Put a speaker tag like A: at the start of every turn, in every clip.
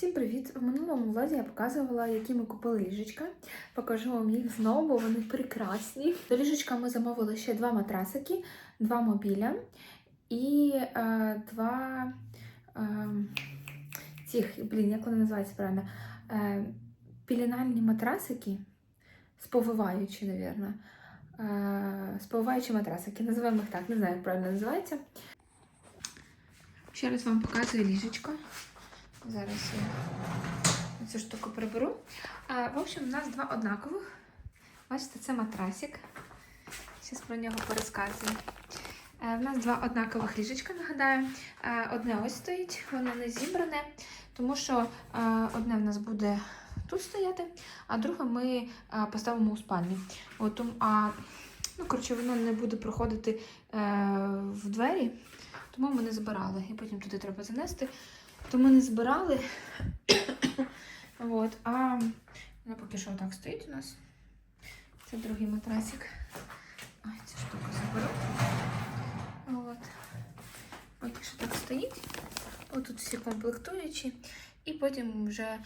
A: Всім привіт! В минулому влозі я показувала, які ми купили ліжечка. Покажу вам їх знову, бо вони прекрасні. До ліжечка ми замовили ще два матрасики, два мобіля і е, два е, цих, блін, як вони називаються правильно? Е, пілінальні матрасики, сповиваючі, напевно. Е, сповиваючі матрасики. Називаємо їх так, не знаю, як правильно називається. Ще раз вам показую ліжечко. Зараз я цю штуку приберу. А, в общем, у нас два однакових. Бачите, це матрасик. Зараз про нього порозказую. Е, У нас два однакових ліжечка, нагадаю. Е, Одне ось стоїть, воно не зібране, тому що е, одне в нас буде тут стояти, а друге ми е, поставимо у спальні. От, а, ну, коротше, воно не буде проходити е, в двері, тому ми не збирали. І потім туди треба занести. То ми не збирали. От, а ну, поки що так стоїть у нас. Це другий матрасик. Ой, цю штуку заберу. От. Поки що так стоїть. Отут всі комплектуючі. І потім вже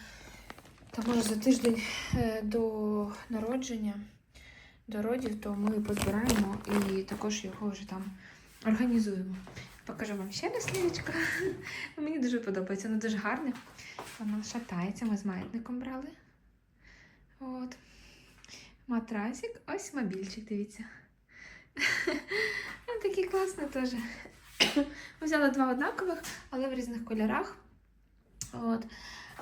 A: там, може, за тиждень е, до народження, до родів, то ми позбираємо і також його вже там організуємо. Покажу вам ще раз лівочку. Мені дуже подобається, воно дуже гарне. Воно шатається, ми з маятником брали. От. Матрасик, ось мобільчик, дивіться. Він такий класний теж. Ми взяли два однакових, але в різних кольорах. От.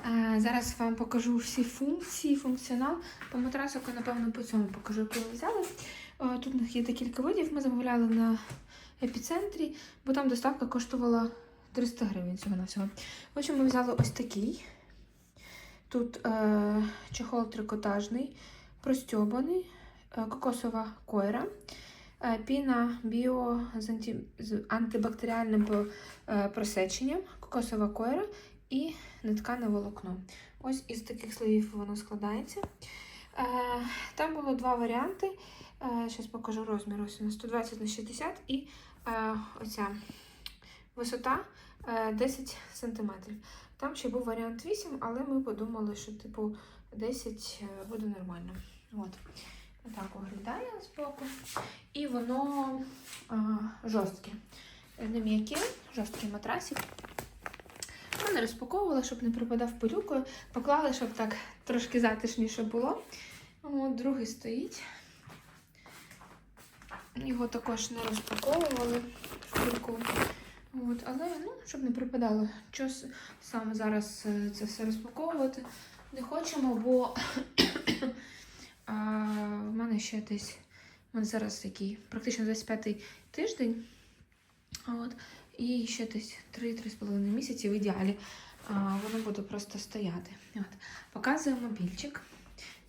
A: Е, зараз вам покажу всі функції, функціонал. По матрасику, напевно, по цьому покажу, яку взяли. Тут у них є декілька видів. Ми замовляли на епіцентрі, бо там доставка коштувала 300 гривень цього на всього. В общем, ми взяли ось такий. Тут е, чохол трикотажний, простьобаний, е, кокосова койра, е, піна біо з, анті, з антибактеріальним е, просеченням, кокосова койра і неткане волокно. Ось із таких слоїв воно складається. Е, там було два варіанти. Зараз покажу розмір. Ось у нас 120 на 60 і е, оця висота е, 10 см. Там ще був варіант 8, але ми подумали, що типу 10 е, буде нормально. От. Так виглядає з боку. І воно е, жорстке. Не м'яке, жорсткий матрасик. Ми не розпаковували, щоб не припадав пилюкою. Поклали, щоб так трошки затишніше було. От, другий стоїть. Його також не розпаковували в кульку. От, але ну, щоб не припадало. Що саме зараз е, це все розпаковувати не хочемо, бо а, в мене ще десь у мене зараз такий практично 25-й тиждень. От, і ще десь 3-3,5 місяці в ідеалі воно буде просто стояти. От. Показую мобільчик.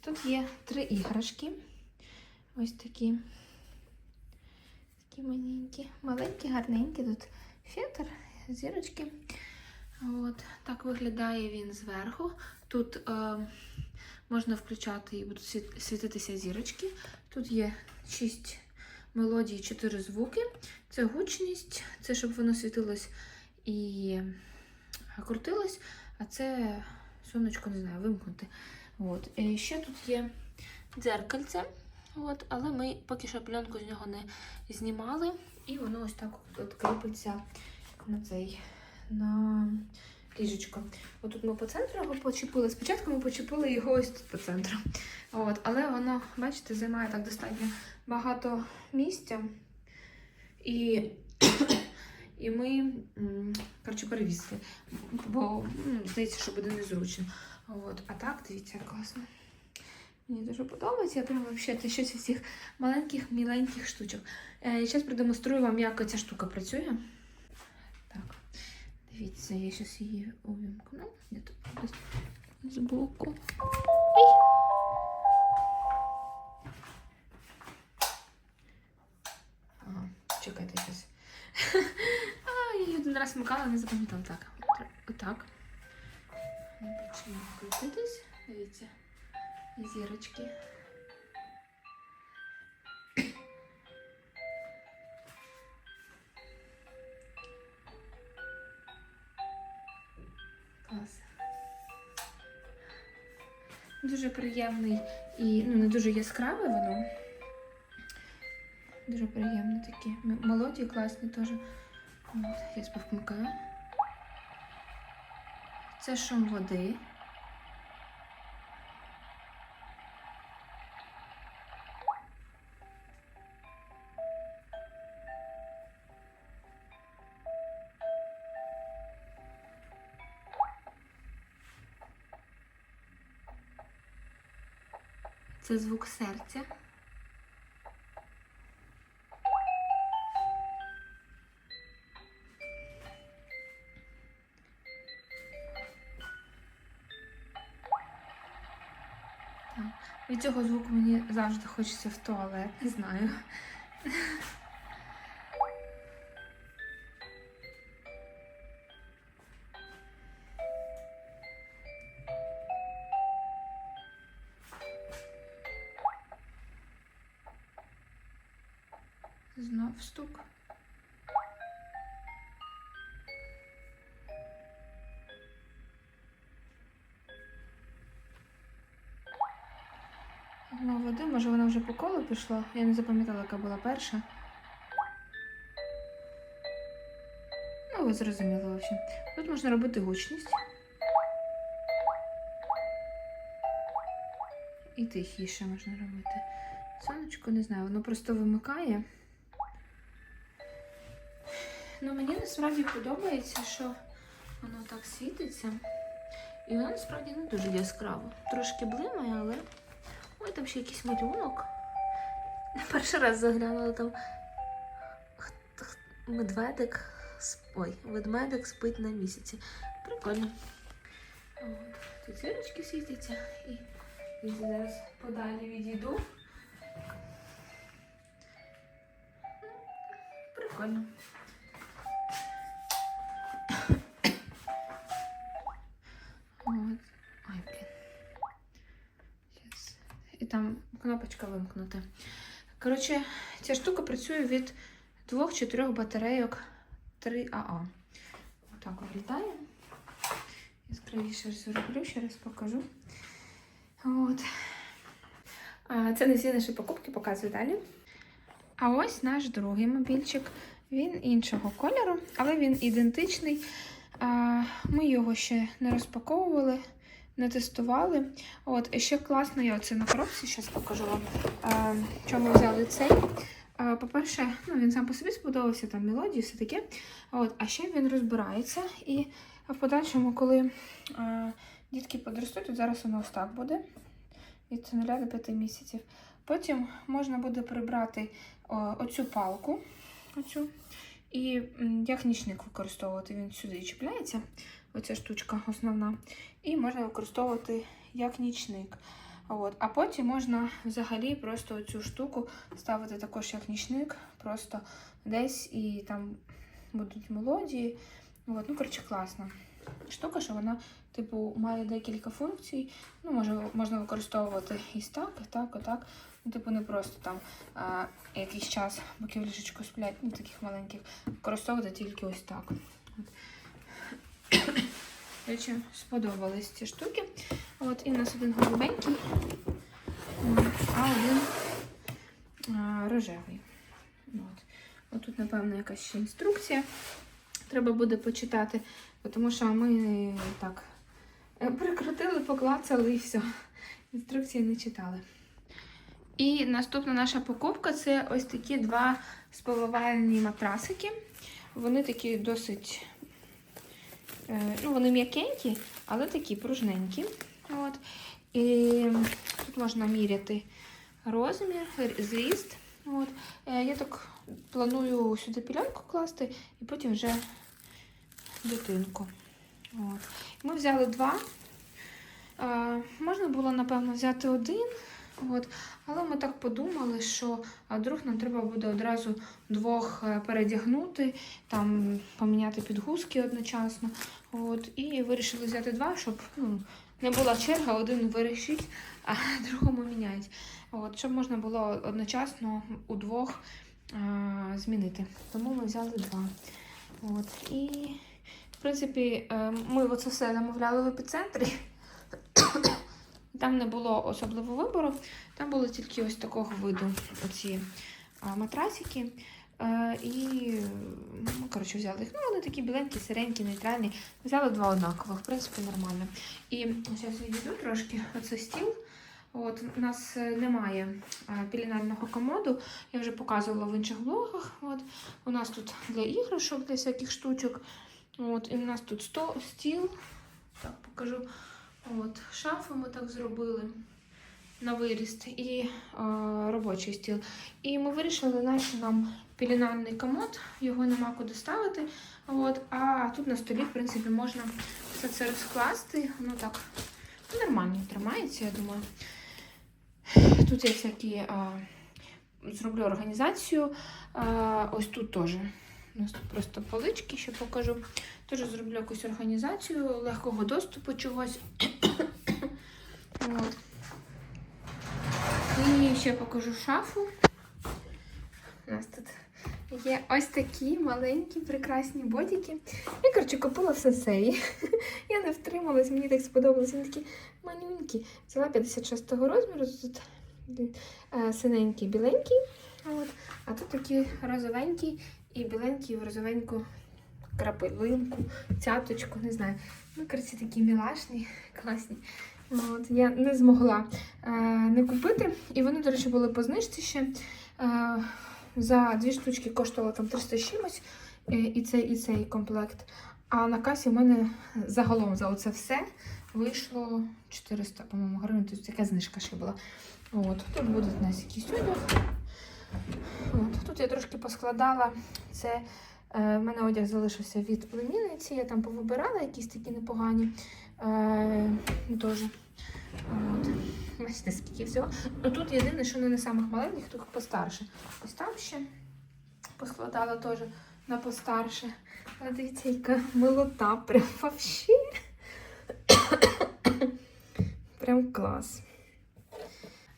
A: Тут є три іграшки. Ось такі. Такі маленькі, маленькі, гарненькі. Тут фетр, зірочки. От, так виглядає він зверху. Тут е, можна включати і будуть світитися зірочки. Тут є 6 мелодій, 4 звуки. Це гучність, це щоб воно світилось і крутилось, а це сонечко, не знаю, вимкнути. От. І ще тут є дзеркальце. От, але ми поки що пленку з нього не знімали, і воно ось так от кріпиться на цей на ліжечко. Отут ми по центру його почепили. Спочатку ми почепили його ось тут по центру. От, але воно, бачите, займає так достатньо багато місця. І, і ми коротше, перевісили, бо здається, що буде незручно. От, а так, дивіться, класно. Мені дуже подобається. Я прямо взагалі тащуся всіх маленьких, міленьких штучок. Е, зараз продемонструю вам, як ця штука працює. Дивіться, я зараз її увімкну. Я тут десь збоку. Ага, чекайте зараз. А, я її один раз вмикала, не запам'ятала. Так, отак. Почнемо крутитись. Дивіться зірочки. Приємний і ну, не дуже яскраве воно. Дуже приємне такі. Молоді, класні теж. От, я вмикаю. Це шум води. Це звук серця. Від цього звуку мені завжди хочеться в туалет, не знаю. Знов стук. Знов води, може вона вже по колу пішла. Я не запам'ятала, яка була перша. Ну, ви зрозуміли, в общем. Тут можна робити гучність. І тихіше можна робити. Сонечко, не знаю, воно просто вимикає. Ну, мені насправді подобається, що воно так світиться. І воно насправді не дуже яскраво. Трошки блимає, але. Ой, там ще якийсь малюнок. Перший раз заглянула там. Медведик. Ой, ведмедик спить на місяці. Прикольно. От. Тут зірочки світяться і я зараз подалі відійду. Прикольно. Коротше, ця штука працює від двох чи трьох батарейок 3АА. Отак виглядає. Яскравіше зроблю, ще раз покажу. От. Це не всі наші покупки, показую далі. А ось наш другий мобільчик. Він іншого кольору, але він ідентичний. Ми його ще не розпаковували, не тестували. От, і ще класно, я оце на коробці, зараз покажу вам, а, чому взяли цей. А, По-перше, ну, він сам по собі сподобався, там мелодії, все таке. От, а ще він розбирається. І в подальшому, коли а, дітки подростуть, от зараз воно ось так буде від 0 до 5 місяців. Потім можна буде прибрати о, оцю палку, оцю, і як нічник використовувати. Він сюди чіпляється, оця штучка основна. І можна використовувати як нічник. От. А потім можна взагалі просто цю штуку ставити також як нічник, просто десь і там будуть мелодії. От. Ну, коротше, класна штука, що вона, типу, має декілька функцій. Ну, може, можна використовувати і так, і так, і так. Ну, типу, не просто там а, якийсь час, поки в ліжечку сплять, ну, таких маленьких, використовувати тільки ось так. От. Речі, сподобались ці штуки. От, і в нас один голубенький, а один рожевий. От. От тут, напевно, якась ще інструкція. Треба буде почитати, тому що ми так е, прикрутили, поклацали і все. Інструкції не читали. І наступна наша покупка це ось такі два сповивальні матрасики. Вони такі досить, ну, вони м'якенькі, але такі пружненькі. От. І тут можна міряти розмір, зріст. От. Е, Я так планую сюди пілянку класти і потім вже дитинку. От. Ми взяли два. Е, Можна було, напевно, взяти один. От. Але ми так подумали, що вдруг нам треба буде одразу двох е, передягнути, там поміняти підгузки одночасно. От. І вирішили взяти два, щоб ну, не була черга, один вирішить, а другому міняють. От, щоб можна було одночасно у двох а, змінити. Тому ми взяли два. От. І, в принципі, е, ми оце все замовляли в епіцентрі. Там не було особливого вибору, там були тільки ось такого виду оці матрасики. Е, і ну, коротше, взяли їх. Ну, вони такі біленькі, сиренькі, нейтральні. Взяли два однакових, в принципі, нормально. І зараз я йду трошки оце стіл. От, у нас е, немає е, пілінального комоду, я вже показувала в інших блогах. От, у нас тут для іграшок, для всяких штучок. От, і у нас тут сто, стіл. Так, покажу. От, шафу ми так зробили на виріст і е, робочий стіл. І ми вирішили, нащо нам пілінальний комод, його нема куди ставити. От, а тут на столі, в принципі, можна все це розкласти. Воно так нормально тримається, я думаю. Тут я всякі а, зроблю організацію. А, ось тут теж. У нас тут просто полички, ще покажу. Теж зроблю якусь організацію легкого доступу чогось. От. І ще покажу шафу. У нас тут є ось такі маленькі, прекрасні бодіки. Я, коротше, купила все сеї. Я не втрималась, мені так сподобалось. Вони такі манюнькі. Взяла 56-го розміру, тут е, синенький, біленький. От. А тут такі розовенькі і біленькі в розовеньку крапивинку, цяточку, не знаю. Ну, коротше, такі мілашні, класні. От, я не змогла е, не купити. І вони, до речі, були по знижці ще. Е, за дві штучки коштувало там 300 з чимось, е, і цей, і цей комплект. А на касі в мене загалом за оце все вийшло 400, по-моєму, гривень. Тут така знижка ще була. От, тут буде у нас якийсь одяг. От, тут я трошки поскладала. Це в мене одяг залишився від племінниці. Я там повибирала якісь такі непогані. Е, теж. От. Бачите, скільки всього. Ну тут єдине, що не на самих маленьких, тут постарше. Ось там ще поскладала теж на постарше. Але дивіться, яка милота, прям вообще. Прям клас.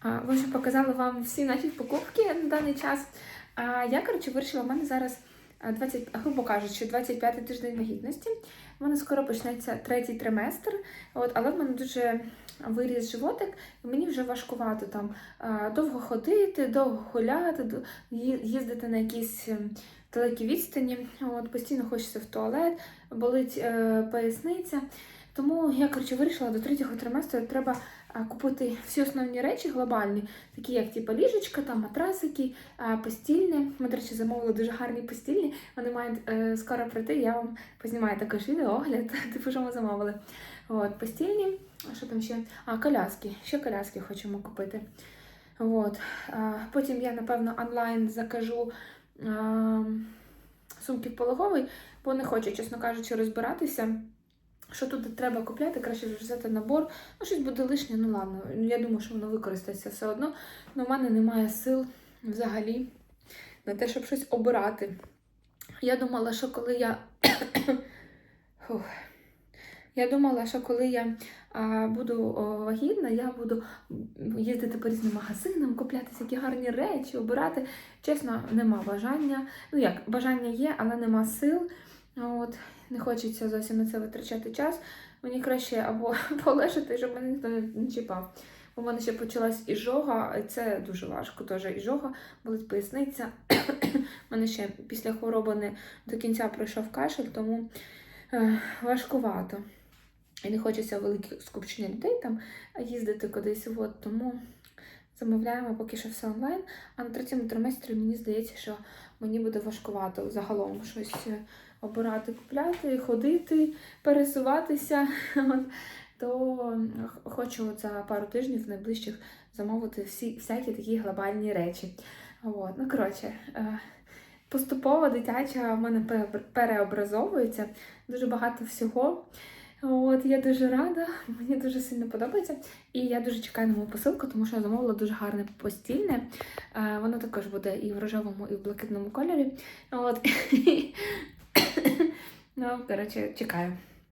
A: А, в общем, показала вам всі наші покупки на даний час. А я, коротше, вирішила, в мене зараз а, 20, грубо кажучи, 25-й тиждень вагітності. У мене скоро почнеться третій триместр, от, але в мене дуже виріс животик, і мені вже важкувато там довго ходити, довго гуляти, їздити на якісь ем, далекі відстані. От, постійно хочеться в туалет, болить е, поясниця. Тому я коротше вирішила до третього триместру треба купити всі основні речі глобальні, такі як типу, ліжечка, там матрасики, а, постільне. Ми, до речі, замовили дуже гарні постільні. Вони мають е, скоро прийти. Я вам познімаю також відео, огляд, типу, що ми замовили. От, постільні, що там ще? А, коляски. Ще коляски хочемо купити. От. Потім я, напевно, онлайн закажу сумки в пологовий, бо не хочу, чесно кажучи, розбиратися. Що тут треба купляти, краще взяти набор. Ну, щось буде лишнє, ну ладно. Я думаю, що воно використається все одно. Але в мене немає сил взагалі на те, щоб щось обирати. Я думала, що коли я. Я думала, що коли я а, буду вагітна, я буду їздити по різним магазинам, купляти всякі гарні речі, обирати. Чесно, нема бажання. Ну як, бажання є, але нема сил. От, не хочеться зовсім на це витрачати час. Мені краще або полежати, щоб мене ніхто не- чіпав. У мене ще почалась іжога, і це дуже важко. Теж іжога, болить поясниця. У мене ще після хвороби не до кінця пройшов кашель, тому е, важкувато. І не хочеться велике скупчення людей там їздити кудись. От, тому замовляємо поки що все онлайн. А на третьому триместрі мені здається, що мені буде важкувато загалом щось е, обирати, купляти, ходити, пересуватися. То хочу за пару тижнів найближчих замовити всі всякі такі глобальні речі. От. Ну, коротше, е, поступово дитяча в мене переобразовується дуже багато всього. От, я дуже рада, мені дуже сильно подобається. І я дуже чекаю на мою посилку, тому що я замовила дуже гарне постільне. Е, Воно також буде і в рожевому, і в блакитному кольорі. От. Ну, коротше, чекаю.